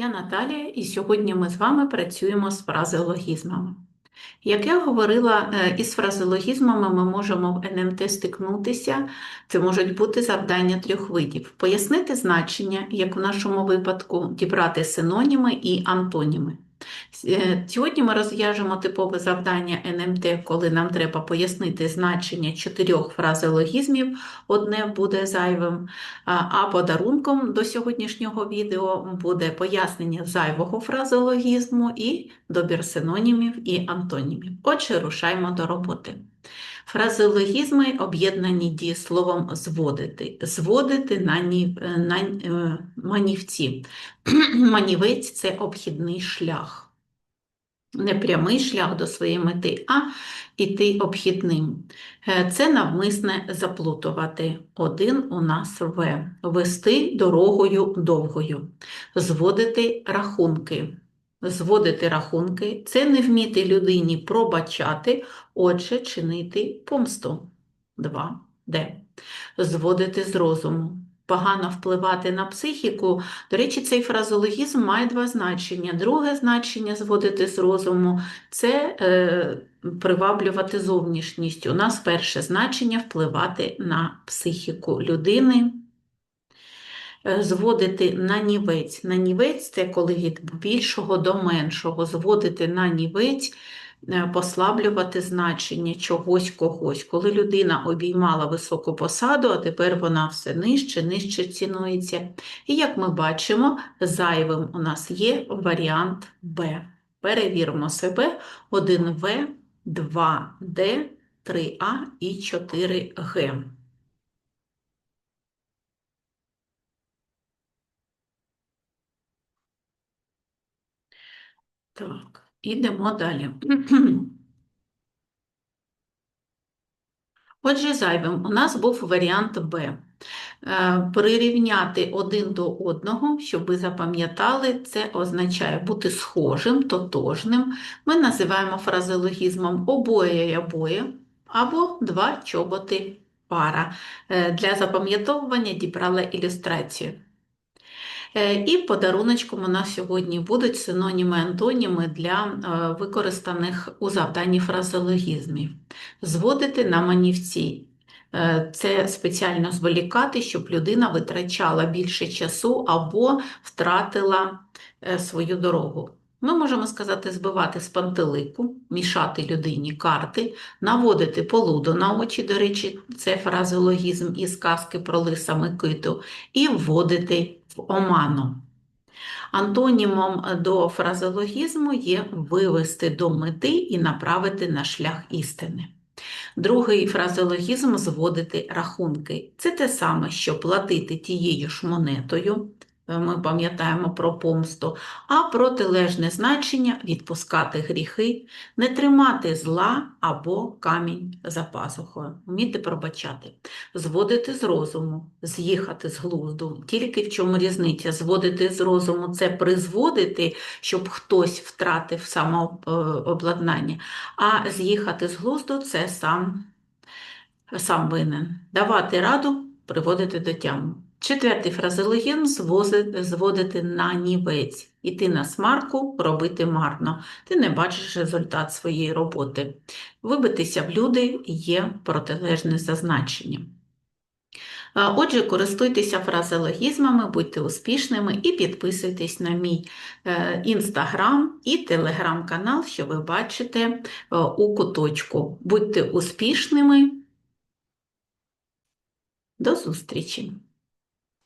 Я Наталія, і сьогодні ми з вами працюємо з фразеологізмами. Як я говорила, е, із фразеологізмами ми можемо в НМТ стикнутися, це можуть бути завдання трьох видів: пояснити значення, як в нашому випадку, дібрати синоніми і антоніми. Е, Сьогодні ми розв'яжемо типове завдання НМТ, коли нам треба пояснити значення чотирьох фразеологізмів, одне буде зайвим, а подарунком до сьогоднішнього відео буде пояснення зайвого фразеологізму і добір синонімів і антонімів. Отже, рушаємо до роботи. Фразеологізми об'єднані дієсловом зводити. Зводити на, нів, на е, манівці. Манівець це обхідний шлях. Не прямий шлях до своєї мети, а іти обхідним. Е, Це навмисне заплутувати. Один у нас В. Вести дорогою довгою. Зводити рахунки. Зводити рахунки це не вміти людині пробачати, отже, чинити помсту. 2. Д. Зводити з розуму. Погано впливати на психіку. До речі, цей фразологізм має два значення. Друге значення зводити з розуму це е, приваблювати зовнішність. У нас перше значення впливати на психіку людини. Е, Зводити на нівець. На нівець це коли від більшого до меншого. Зводити на нівець, е, послаблювати значення чогось когось. Коли людина обіймала високу посаду, а тепер вона все нижче, нижче цінується. І як ми бачимо, зайвим у нас є варіант Б. Перевіримо себе 1В, 2Д, 3А і 4Г. Так, ідемо далі. Отже, зайвим у нас був варіант Б. Е, Прирівняти один до одного, щоб ви запам'ятали, це означає бути схожим, тотожним. Ми називаємо фразеологізмом обоє й обоє, або два чоботи пара. Е, Для запам'ятовування дібрала ілюстрацію. Е, І подаруночком у нас сьогодні будуть синоніми антоніми для е, використаних у завданні фразеологізмів. Зводити на манівці. Е, Це спеціально зволікати, щоб людина витрачала більше часу або втратила свою дорогу. Ми можемо сказати збивати з пантелику, мішати людині карти, наводити полуду на очі, до речі, це фразеологізм із казки про лиса Микиту, і вводити в оману. Антонімом до фразеологізму є вивести до мети і направити на шлях істини. Другий фразеологізм зводити рахунки. Це те саме, що платити тією ж монетою, ми пам'ятаємо про помсту, а протилежне значення відпускати гріхи, не тримати зла або камінь за пазухою, вміти пробачати, зводити з розуму, з'їхати з глузду. Тільки в чому різниця? Зводити з розуму це призводити, щоб хтось втратив самообладнання, а з'їхати з глузду це сам, сам винен. Давати раду, приводити до тяму. Четвертий фразеологізм зводити на нівець. Іти на смарку, робити марно. Ти не бачиш результат своєї роботи. Вибитися в люди є протилежне зазначення. Отже, користуйтеся фразеологізмами, будьте успішними і підписуйтесь на мій е, інстаграм і телеграм-канал, що ви бачите е, у куточку. Будьте успішними. До зустрічі!